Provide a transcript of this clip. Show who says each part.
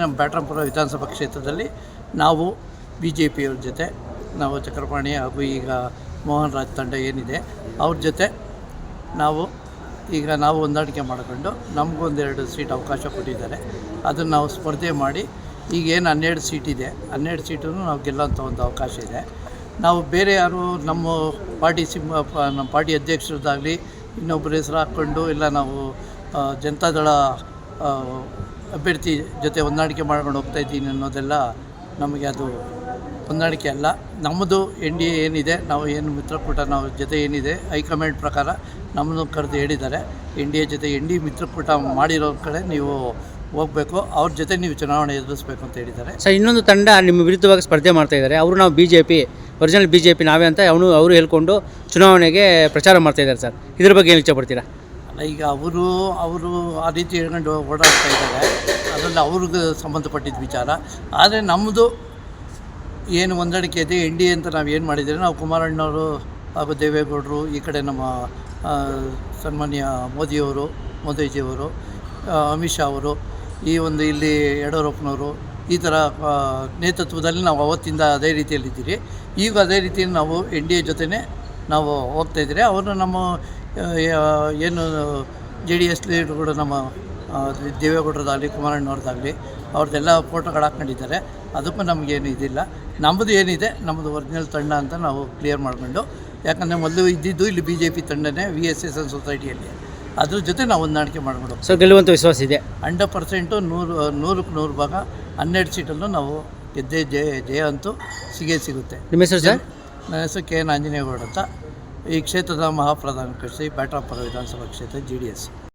Speaker 1: ನಮ್ಮ ಬ್ಯಾಟ್ರಾಂಪುರ ವಿಧಾನಸಭಾ ಕ್ಷೇತ್ರದಲ್ಲಿ ನಾವು ಬಿ ಜೆ ಪಿಯವ್ರ ಜೊತೆ, ನಾವು ಚಕ್ರಪಾಣಿ ಹಾಗೂ ಈಗ ಮೋಹನ್ ರಾಜ್ ತಂಡ ಏನಿದೆ, ಅವ್ರ ಜೊತೆ ನಾವು ಈಗ ನಾವು ಹೊಂದಾಣಿಕೆ ಮಾಡಿಕೊಂಡು ನಮಗೊಂದೆರಡು ಸೀಟ್ ಅವಕಾಶ ಕೊಟ್ಟಿದ್ದಾರೆ. ಅದನ್ನು ನಾವು ಸ್ಪರ್ಧೆ ಮಾಡಿ ಈಗ ಏನು ಹನ್ನೆರಡು ಇದೆ, ಹನ್ನೆರಡು ಸೀಟನ್ನು ನಾವು ಗೆಲ್ಲೋಂಥ ಒಂದು ಅವಕಾಶ ಇದೆ. ನಾವು ಬೇರೆ ಯಾರು ನಮ್ಮ ಪಾರ್ಟಿ ಸಿಂಹ, ನಮ್ಮ ಪಾರ್ಟಿ ಅಧ್ಯಕ್ಷರದ್ದಾಗಲಿ ಇನ್ನೊಬ್ಬರ ಹೆಸರು ಹಾಕ್ಕೊಂಡು ಇಲ್ಲ ನಾವು ಜನತಾದಳ ಅಭ್ಯರ್ಥಿ ಜೊತೆ ಹೊಂದಾಣಿಕೆ ಮಾಡ್ಕೊಂಡು ಹೋಗ್ತಾ ಇದ್ದೀನಿ ಅನ್ನೋದೆಲ್ಲ ನಮಗೆ ಅದು ಹೊಂದಾಣಿಕೆ ಅಲ್ಲ. ನಮ್ಮದು ಎನ್ ಡಿ ಎ ಏನಿದೆ, ನಾವು ಏನು ಮಿತ್ರಕೂಟ ನಾವು ಜೊತೆ ಏನಿದೆ, ಹೈಕಮಾಂಡ್ ಪ್ರಕಾರ ನಮ್ಮನ್ನು ಕರೆದು ಹೇಳಿದ್ದಾರೆ. ಎನ್ ಡಿ ಎ ಜೊತೆ ಎನ್ ಡಿ ಮಿತ್ರಕೂಟ ಮಾಡಿರೋ ಕಡೆ ನೀವು ಹೋಗಬೇಕು, ಅವ್ರ ಜೊತೆ ನೀವು ಚುನಾವಣೆ ಎದುರಿಸ್ಬೇಕು ಅಂತ ಹೇಳಿದ್ದಾರೆ.
Speaker 2: ಸರ್, ಇನ್ನೊಂದು ತಂಡ ನಿಮ್ಮ ವಿರುದ್ಧವಾಗಿ ಸ್ಪರ್ಧೆ ಮಾಡ್ತಾ ಇದ್ದಾರೆ. ಅವರು ನಾವು B J P original B J P ನಾವೇ ಅಂತ ಅವನು, ಅವರು ಹೇಳ್ಕೊಂಡು ಚುನಾವಣೆಗೆ ಪ್ರಚಾರ ಮಾಡ್ತಾ ಇದ್ದಾರೆ ಸರ್. ಇದ್ರ ಬಗ್ಗೆ ಏನು ಇಚ್ಛೆ
Speaker 1: ಅಲ್ಲ ಈಗ ಅವರು ಅವರು ಆ ರೀತಿ ಹೇಳ್ಕೊಂಡು ಓಡಾಡ್ತಾ ಇದ್ದಾರೆ. ಅದರಲ್ಲಿ ಅವ್ರಿಗೆ ಸಂಬಂಧಪಟ್ಟಿದ್ದ ವಿಚಾರ. ಆದರೆ ನಮ್ಮದು ಏನು ಹೊಂದಾಣಿಕೆ ಇದೆ, ಎನ್ ಡಿ ಎ ಅಂತ ನಾವು ಏನು ಮಾಡಿದ್ದೀವಿ ನಾವು ಕುಮಾರಣ್ಣವರು ಹಾಗೂ ದೇವೇಗೌಡರು ಈ ಕಡೆ ನಮ್ಮ ಸನ್ಮಾನ್ಯ ಮೋದಿಯವರು, ಮೋದಿಜಿಯವರು ಅಮಿತ್ ಶಾ ಅವರು, ಈ ಒಂದು ಇಲ್ಲಿ ಯಡಿಯೂರಪ್ಪನವರು ಈ ಥರ ನೇತೃತ್ವದಲ್ಲಿ ನಾವು ಅವತ್ತಿಂದ ಅದೇ ರೀತಿಯಲ್ಲಿದ್ದೀರಿ. ಈಗ ಅದೇ ರೀತಿಯಲ್ಲಿ ನಾವು ಎನ್ ಡಿ ಎ ಜೊತೆನೇ ನಾವು ಹೋಗ್ತಾ ಇದ್ದೀರಿ ಅವರು ನಮ್ಮ ಏನು ಜೆ ಡಿ ಎಸ್ ಲೀಡರ್ಗಳು ನಮ್ಮ ದೇವೇಗೌಡರದಾಗಲಿ ಕುಮಾರಣ್ಣವ್ರದ್ದಾಗಲಿ ಅವ್ರದ್ದೆಲ್ಲ ಫೋಟೋಗಳು ಹಾಕ್ಕೊಂಡಿದ್ದಾರೆ. ಅದಕ್ಕೂ ನಮಗೇನು ಇದಿಲ್ಲ. ನಮ್ಮದು ಏನಿದೆ ನಮ್ಮದು ಒರಿಜಿನಲ್ ತಂಡ ಅಂತ ನಾವು ಕ್ಲಿಯರ್ ಮಾಡಿಕೊಂಡು ಯಾಕಂದರೆ ಮೊದಲು ಇದ್ದಿದ್ದು ಇಲ್ಲಿ ಬಿ ಜೆ ಪಿ ತಂಡನೇ ವಿ ಎಸ್ ಎಸ್ ಎನ್ ಸೊಸೈಟಿಯಲ್ಲಿ ಅದ್ರ ಜೊತೆ ನಾವು ಹೊಂದಾಣಿಕೆ ಮಾಡಿಕೊಂಡು
Speaker 2: ಸೊ ಗೆಲ್ಲುವಂಥ ವಿಶ್ವಾಸ ಇದೆ?
Speaker 1: ಹಂಡ್ರೆಡ್ ಪರ್ಸೆಂಟು ನೂರು ನೂರಕ್ಕೆ ನೂರು ಭಾಗ ಹನ್ನೆರಡು ಸೀಟಲ್ಲೂ ನಾವು ಗೆದ್ದೇ ಜಯ ಜಯ ಅಂತೂ ಸಿಗೇ ಸಿಗುತ್ತೆ.
Speaker 2: ನಿಮ್ಮ ಹೆಸರು ಸರ್?
Speaker 1: ನನ್ನ ಹೆಸರು ಕೆ ಎನ್ ಆಂಜನೇಯಗೌಡ ಅಂತ. ಈ ಕ್ಷೇತ್ರದ ಮಹಾಪ್ರಧಾನ ಕೃಷಿ ಬ್ಯಾಟ್ರಾಪುರ ವಿಧಾನಸಭಾ ಕ್ಷೇತ್ರ ಜಿ ಡಿ ಎಸ್